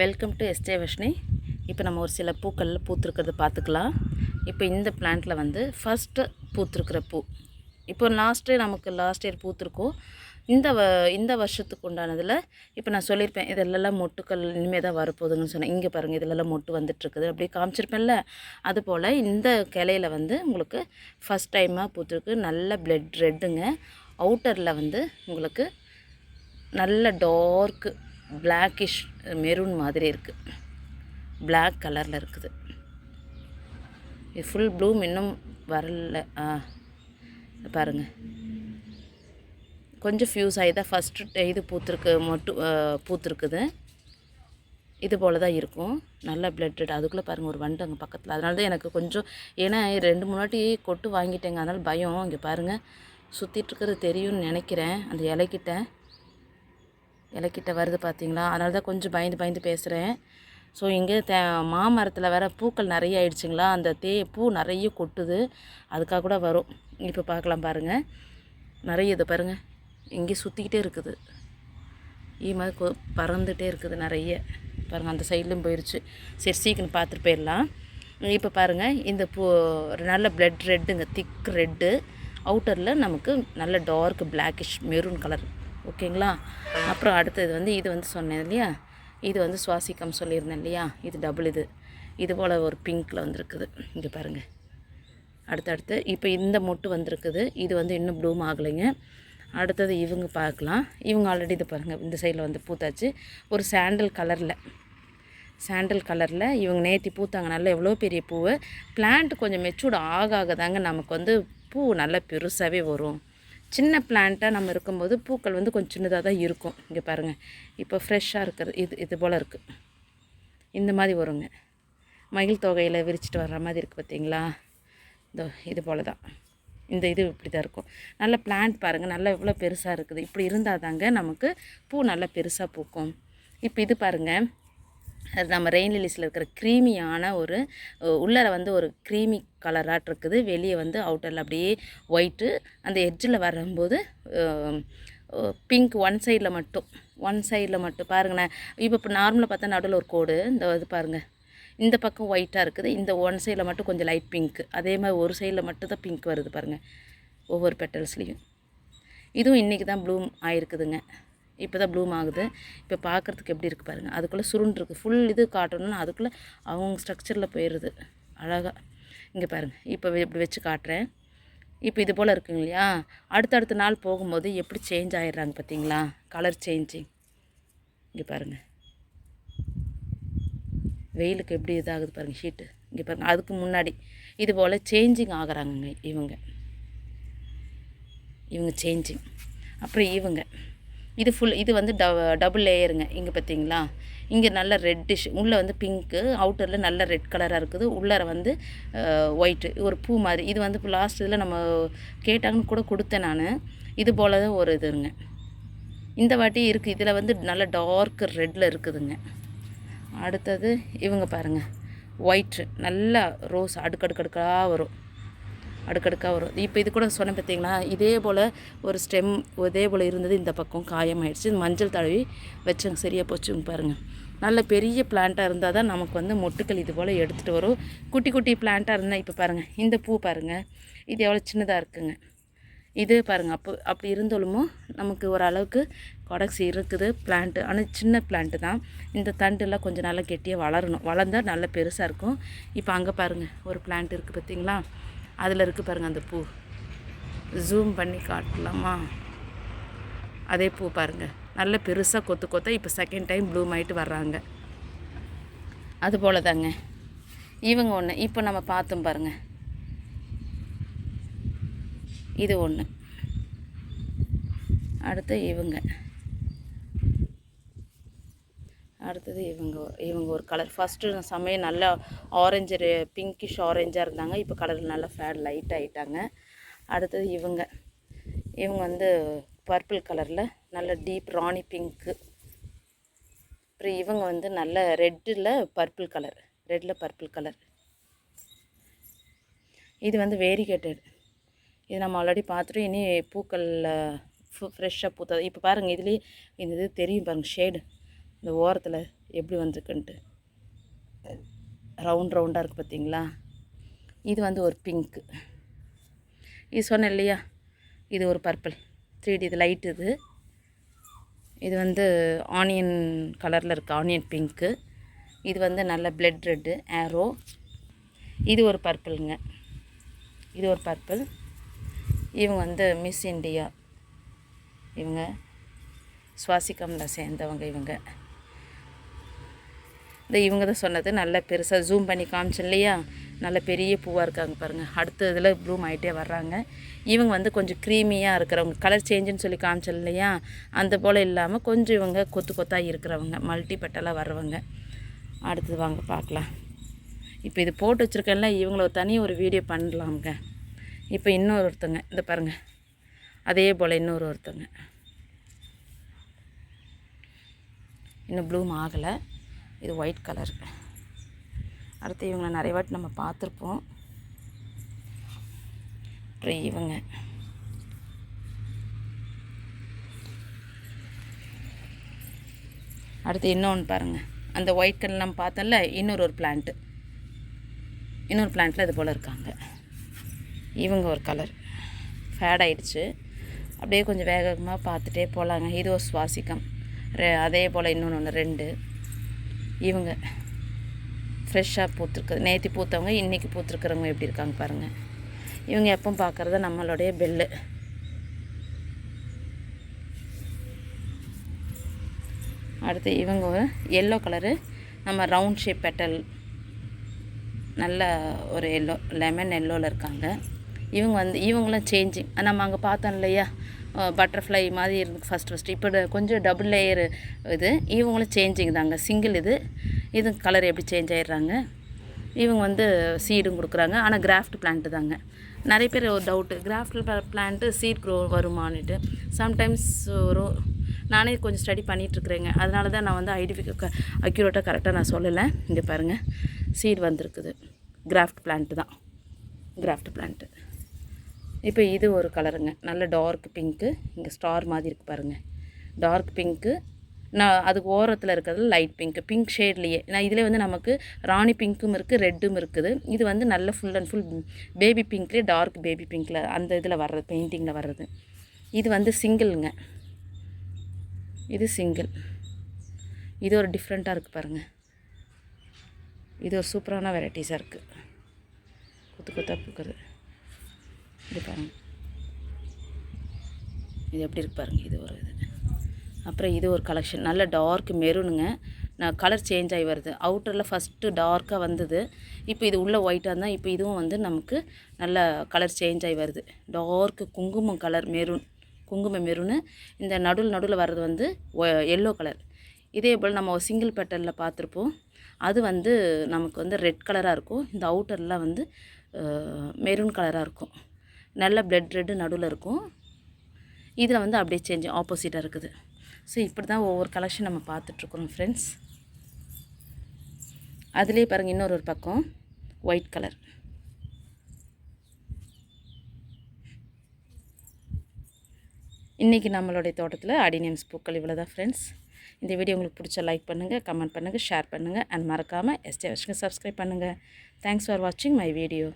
Welcome to yesterday Vashni இப்போ நம்ம ஒரு சில பூக்களில் பூத்துருக்கிறத பார்த்துக்கலாம் இப்போ இந்த பிளான்ட்டில் வந்து ஃபஸ்ட்டு பூத்துருக்கிற பூ. இப்போ லாஸ்ட் இயர் நமக்கு லாஸ்ட் இயர் பூத்துருக்கோம். இந்த வ இந்த வருஷத்துக்கு உண்டானதில் இப்போ நான் சொல்லியிருப்பேன் இதெல்லாம் மொட்டுக்கள் இனிமேல் தான் வரப்போகுதுன்னு சொன்னேன். இங்கே பாருங்கள் இதிலெல்லாம் மொட்டு வந்துட்டுருக்குது. அப்படியே காமிச்சிருப்பேன்ல. அதுபோல் இந்த கிளையில வந்து உங்களுக்கு ஃபஸ்ட் டைமாக பூத்துருக்கு. நல்ல பிளட் ரெட்டுங்க அவுட்டரில் வந்து உங்களுக்கு நல்ல டார்க்கு பிளாக்கிஷ் மெரூன் மாதிரி இருக்குது பிளாக் கலரில் இருக்குது. இது ஃபுல் ப்ளூம் இன்னும் வரல. ஆ பாருங்கள் கொஞ்சம் ஃப்யூஸ் ஆகி தான் ஃபஸ்ட்டு இது பூத்துருக்கு மட்டும் பூத்துருக்குது. இது போல் தான் இருக்கும். நல்லா பிளட் ரெட் அதுக்குள்ளே பாருங்கள் ஒரு வண்டு அங்கே பக்கத்தில். அதனால தான் எனக்கு கொஞ்சம் ஏன்னா ரெண்டு மூணு வாட்டி கொட்டு வாங்கிட்டேங்க. அதனால் பயம். இங்கே பாருங்கள் சுற்றிட்டுருக்கிறது தெரியும்னு நினைக்கிறேன். அந்த இலைக்கிட்ட இலைக்கிட்ட வருது பார்த்தீங்களா அதனால தான் கொஞ்சம் பயந்து பயந்து பேசுகிறேன் ஸோ இங்கே தே மாமரத்தில் வேறு பூக்கள் நிறைய ஆயிடுச்சுங்களா? அந்த தே பூ நிறைய கொட்டுது. அதுக்காக கூட வரும். இப்போ பார்க்கலாம் பாருங்கள் நிறைய இது பாருங்கள் இங்கே சுற்றிக்கிட்டே இருக்குது. ஈ மாதிரி கொ பறந்துகிட்டே இருக்குது நிறைய. பாருங்கள் அந்த சைட்லேயும் போயிடுச்சு சரி சீக்கிரம் பார்த்துட்டு போயிடலாம். இப்போ பாருங்கள் இந்த பூ நல்ல பிளட் ரெட்டுங்க திக் ரெட்டு அவுட்டரில் நமக்கு நல்ல டார்க் பிளாக்கிஷ் மெரூன் கலர் ஓகேங்களா? அப்புறம் அடுத்தது வந்து இது வந்து சொன்னேன் இல்லையா? இது வந்து சுவாசிக்கம் சொல்லியிருந்தேன் இல்லையா? இது டபுள் இது. இது போல் ஒரு பிங்க்கில் வந்திருக்குது. இங்கே பாருங்கள் அடுத்தடுத்து இப்போ இந்த மொட்டு வந்திருக்குது. இது வந்து இன்னும் ப்ளூம் ஆகலைங்க. அடுத்தது இவங்க பார்க்கலாம். இவங்க ஆல்ரெடி இது பாருங்கள் இந்த சைடில் வந்து பூத்தாச்சு. ஒரு சாண்டல் கலரில் சாண்டல் கலரில் இவங்க நேற்றி பூத்தாங்க. நல்லா எவ்வளோ பெரிய பூவு. பிளான்ட் கொஞ்சம் மெச்சூர்ட் ஆக ஆக தாங்க நமக்கு வந்து பூ நல்லா பெருசாகவே வரும். சின்ன பிளான்ட்டாக நம்ம இருக்கும்போது பூக்கள் வந்து கொஞ்சம் சின்னதாக தான் இருக்கும். இங்கே பாருங்கள் இப்போ ஃப்ரெஷ்ஷாக இருக்கிறது இது இது போல் இருக்குது இந்த மாதிரி வருங்க. மயில் தொகையில் விரிச்சிட்டு வர்ற மாதிரி இருக்குது பார்த்தீங்களா இதோ இது போல் தான். இந்த இது இப்படி தான் இருக்கும். நல்ல பிளான்ட் பாருங்கள் நல்லா எவ்வளோ பெருசாக இருக்குது. இப்படி இருந்தால் தாங்க நமக்கு பூ நல்லா பெருசாக பூக்கும். இப்போ இது பாருங்கள் நம்ம ரெயின் லிலிஸில் இருக்கிற க்ரீமியான ஒரு உள்ளார வந்து ஒரு க்ரீமி கலராக இருக்குது. வெளியே வந்து அவுட்டரில் அப்படியே ஒயிட்டு அந்த எட்ஜில் வரும்போது பிங்க் ஒன் சைடில் மட்டும் ஒன் சைடில் மட்டும் பாருங்களேன். இப்போ இப்போ நார்மலாக பார்த்தா நடுவில் ஒரு கோடு இந்த இது பாருங்கள் இந்த பக்கம் ஒயிட்டாக இருக்குது. இந்த ஒன் சைடில் மட்டும் கொஞ்சம் லைட் பிங்க் அதே மாதிரி ஒரு சைடில் மட்டும் தான் பிங்க் வருது பாருங்கள் ஒவ்வொரு பெட்டல்ஸ்லேயும் இதுவும் இன்றைக்கி தான் ப்ளூம் ஆயிருக்குதுங்க. இப்போ தான் ப்ளூம் ஆகுது. இப்போ பார்க்குறதுக்கு எப்படி இருக்குது பாருங்கள் அதுக்குள்ளே சுருண்டுருக்கு ஃபுல் இது காட்டணும்னா அதுக்குள்ளே அவங்க ஸ்ட்ரக்சரில் போயிடுது. அழகாக இங்கே பாருங்கள் இப்போ இப்படி வச்சு காட்டுறேன். இப்போ இது போல் இருக்குங்க இல்லையா? அடுத்தடுத்த நாள் போகும்போது எப்படி சேஞ்ச் ஆகிடுறாங்க பார்த்தீங்களா கலர் சேஞ்சிங் இங்கே பாருங்கள் வெயிலுக்கு எப்படி இதாகுது பாருங்கள் ஷீட்டு இங்கே பாருங்கள் அதுக்கு முன்னாடி இது போல் சேஞ்சிங் ஆகிறாங்கங்க இவங்க. இவங்க சேஞ்சிங் அப்புறம் இவங்க. இது ஃபுல் இது வந்து ட டபுள் லேயருங்க இங்கே பார்த்தீங்களா இங்கே நல்ல ரெட்டிஷ் உள்ளே வந்து பிங்க்கு அவுட்டரில் நல்ல ரெட் கலராக இருக்குது. உள்ளார வந்து ஒயிட்டு ஒரு பூ மாதிரி. இது வந்து இப்போ லாஸ்ட் இதில் நம்ம கேட்டாங்கன்னு கூட கொடுத்தேன் நான். இது போல தான் ஒரு இதுங்க. இந்த வாட்டி இருக்குது இதில் வந்து நல்ல டார்க் ரெட்டில் இருக்குதுங்க. அடுத்தது இவங்க பாருங்கள் ஒயிட்ரு நல்லா ரோஸ் அடுக்கடுக்கடுக்காக வரும். அடுக்கடுக்காக வரும். இப்போ இது கூட சொன்னேன் பார்த்தீங்களா இதே போல் ஒரு ஸ்டெம் இதே போல் இருந்தது இந்த பக்கம் காயமாயிடுச்சு. மஞ்சள் தடவி வச்சங்க. சரியாக போச்சுங்க பாருங்கள் நல்ல பெரிய பிளான்ட்டாக இருந்தால் தான் நமக்கு வந்து மொட்டுக்கள் இது போல் எடுத்துகிட்டு வரும். குட்டி குட்டி பிளான்ட்டாக இருந்தால் இப்போ பாருங்கள் இந்த பூ பாருங்கள் இது எவ்வளோ சின்னதாக இருக்குங்க. இது பாருங்கள் அப்போ அப்படி இருந்தாலுமோ நமக்கு ஓரளவுக்கு கொடக்ஸ் இருக்குது பிளான்ட்டு ஆனால் சின்ன பிளான்ட்டு தான். இந்த தண்டுலாம் கொஞ்சம் நல்லா கெட்டியாக வளரணும். வளர்ந்தால் நல்லா பெருசாக இருக்கும். இப்போ அங்கே பாருங்கள் ஒரு பிளான்ட் இருக்குது பார்த்தீங்களா அதில் இருக்குது பாருங்கள் அந்த பூ. ஜூம் பண்ணி காட்டலாமா? அதே பூ பாருங்கள் நல்ல பெருசாக கொத்து கொத்த இப்போ செகண்ட் டைம் ப்ளூம் ஆகிட்டு வர்றாங்க. அது போல தாங்க இவங்க ஒன்று இப்போ நம்ம பார்த்தோம் பாருங்கள் இது ஒன்று அடுத்து இவங்க. அடுத்தது இவங்க இவங்க ஒரு கலர் ஃபஸ்ட்டு சமயம் நல்லா ஆரஞ்சு பிங்கிஷ் ஆரஞ்சாக இருந்தாங்க. இப்போ கலர் நல்லா ஃபேட் லைட் ஆகிட்டாங்க அடுத்தது இவங்க இவங்க வந்து பர்பிள் கலரில் நல்ல டீப் ராணி பிங்க்கு அப்புறம் இவங்க வந்து நல்ல ரெட்டில் பர்பிள் கலர் ரெட்டில் பர்பிள் கலர் இது வந்து வேரிகேட்டட் இது நம்ம ஆல்ரெடி பார்த்துட்டு இனி பூக்களில் ஃப்ரெஷ்ஷாக பூத்தது. இப்போ பாருங்கள் இதுலேயே இந்த இது தெரியும் பாருங்கள் ஷேடு இந்த ஓரத்தில் எப்படி வந்திருக்குன்ட்டு. ரவுண்ட் ரவுண்டாக இருக்குது பார்த்தீங்களா இது வந்து ஒரு பிங்க்கு இது சொன்னேன் இல்லையா? இது ஒரு பர்பிள். த்ரீ டி இது லைட் இது. இது வந்து ஆனியன் கலரில் இருக்குது ஆனியன் பிங்க்கு இது வந்து நல்ல பிளட் ரெட்டு ஆரோ. இது ஒரு பர்பிளுங்க. இது ஒரு பர்பிள். இவங்க வந்து மிஸ் இண்டியா இவங்க சுவாசிக்கமில் சேர்ந்தவங்க இவங்க. இந்த இவங்க தான் சொன்னது நல்ல பெருசாக ஜூம் பண்ணி காமிச்சேன் இல்லையா? நல்ல பெரிய பூவாக இருக்காங்க பாருங்கள் அடுத்த இதில் ப்ளூம் ஆகிட்டே வர்றாங்க. இவங்க வந்து கொஞ்சம் க்ரீமியாக இருக்கிறவங்க. கலர் சேஞ்சுன்னு சொல்லி காமிச்சேன் இல்லையா? அந்த போல் இல்லாமல் கொஞ்சம் இவங்க கொத்து கொத்தாக இருக்கிறவங்க மல்டி பெட்டலாக வர்றவங்க. அடுத்தது வாங்க பார்க்கலாம். இப்போ இது போட்டு வச்சுருக்கேன்ல இவங்கள தனி ஒரு வீடியோ பண்ணலாமுங்க. இப்போ இன்னொரு ஒருத்தங்க இந்த பாருங்கள் அதே போல் இன்னொரு ஒருத்தங்க. இன்னும் ப்ளூம் ஆகலை. இது ஒயிட் கலர் அடுத்து இவங்களை நிறைய வாட்டி நம்ம பார்த்துருப்போம். அப்புறம் இவங்க. அடுத்து இன்னொன்று பாருங்கள் அந்த ஒயிட் கலர் நம்ம பார்த்தோம்ல இன்னொரு ஒரு பிளான்ட்டு இன்னொரு பிளான்ட்டில் இது போல் இருக்காங்க. இவங்க ஒரு கலர் ஃபேட் ஆகிடுச்சு அப்படியே கொஞ்சம் வேகமாக பார்த்துட்டே போகலாங்க இது ஒரு சுவாசிக்கம் ரெ அதே போல் இன்னொன்று ஒன்று ரெண்டு. இவங்க ஃப்ரெஷ்ஷாக பூத்துருக்கு நேற்று பூத்தவங்க இன்றைக்கி பூத்துருக்குறவங்க எப்படி இருக்காங்க பாருங்கள் இவங்க எப்போ பார்க்குறது நம்மளுடைய பெல்லு. அடுத்து இவங்க எல்லோ கலரு நம்ம ரவுண்ட் ஷேப் பெட்டல் நல்ல ஒரு எல்லோ லெமன் எல்லோவில் இருக்காங்க. இவங்க வந்து இவங்களும் சேஞ்சிங் நம்ம அங்கே பார்த்தோம் இல்லையா? பட்டர்ஃப்ளை மாதிரி இருந்து ஃபஸ்ட் ஃபஸ்ட்டு இப்போ கொஞ்சம் டபுள் லேயர் இது. இவங்களும் சேஞ்சிங் தாங்க. சிங்கிள் இது. இது கலர் எப்படி சேஞ்ச் ஆயிடுறாங்க? இவங்க வந்து சீடும் கொடுக்குறாங்க. ஆனால் கிராஃப்ட் பிளான்ட்டு தாங்க. நிறைய பேர் ஒரு doubt graft plant seed grow வருமானுட்டு sometimes வரும் நானே கொஞ்சம் ஸ்டடி பண்ணிகிட்ருக்குறேங்க அதனால தான் நான் வந்து ஐடிஃபிக் அக்யூரேட்டாக கரெக்டாக நான் சொல்லலை. இங்கே பாருங்கள் சீட் வந்திருக்குது. கிராஃப்ட் பிளான்ட்டு தான். கிராஃப்ட் பிளான்ட்டு இப்போ இது ஒரு கலருங்க. நல்ல டார்க் பிங்க்கு இங்கே ஸ்டார் மாதிரி இருக்குது பாருங்கள் டார்க் பிங்க்கு நான் அதுக்கு ஓரத்தில் இருக்கிறது லைட் பிங்க்கு பிங்க் ஷேட்லேயே நான் இதில் வந்து நமக்கு ராணி பிங்க்கும் இருக்குது ரெட்டும் இருக்குது. இது வந்து நல்ல ஃபுல் அண்ட் ஃபுல் பேபி பிங்க்லேயே டார்க் பேபி பிங்க்கில் அந்த இதில் வர்றது பெயிண்டிங்கில் வர்றது. இது வந்து சிங்கிள்ங்க இது சிங்கிள் இது ஒரு டிஃப்ரெண்ட்டாக இருக்குது பாருங்கள் இது ஒரு சூப்பரான வெரைட்டிஸாக இருக்குது குத்து குத்தாக பூக்குது இது பாருங்க? இது எப்படி இருக்கு பாருங்க? இது ஒரு இது. அப்புறம் இது ஒரு கலெக்ஷன் நல்ல டார்க் மெரூனுங்க நான் கலர் சேஞ்ச் ஆகி வருது. அவுட்டரில் ஃபஸ்ட்டு டார்க்காக வந்தது. இப்போ இது உள்ளே ஒயிட்டாக இருந்தால் இப்போ இதுவும் வந்து நமக்கு நல்ல கலர் சேஞ்ச் ஆகி வருது. டார்க்கு குங்குமம் கலர் மெரூன் குங்கும மெரூனு இந்த நடுவில் நடுவில் வர்றது வந்து எல்லோ கலர் இதே போல் நம்ம சிங்கிள் பெட்டலில் பார்த்துருப்போம். அது வந்து நமக்கு வந்து ரெட் கலராக இருக்கும். இந்த அவுட்டரில் வந்து மெரூன் கலராக இருக்கும். நல்ல பிளட் ரெட்டு நடுவில் இருக்கும். இதில் வந்து அப்படியே சேஞ்ச் ஆப்போசிட்டாக இருக்குது. ஸோ இப்படி தான் ஒவ்வொரு கலெக்ஷன் நம்ம பார்த்துட்ருக்குறோம் ஃப்ரெண்ட்ஸ் அதுலேயே பாருங்கள் இன்னொரு ஒரு பக்கம் ஒயிட் கலர் இன்றைக்கி நம்மளுடைய தோட்டத்தில் அடினியம்ஸ் பூக்கள் இவ்வளோ தான் ஃப்ரெண்ட்ஸ் இந்த வீடியோ உங்களுக்கு பிடிச்ச லைக் பண்ணுங்கள் கமெண்ட் பண்ணுங்கள் ஷேர் பண்ணுங்கள் அண்ட் மறக்காமல் எஸ்டே வச்சுங்க சப்ஸ்கிரைப் பண்ணுங்கள் தேங்க்ஸ் ஃபார் வாட்சிங் மை வீடியோ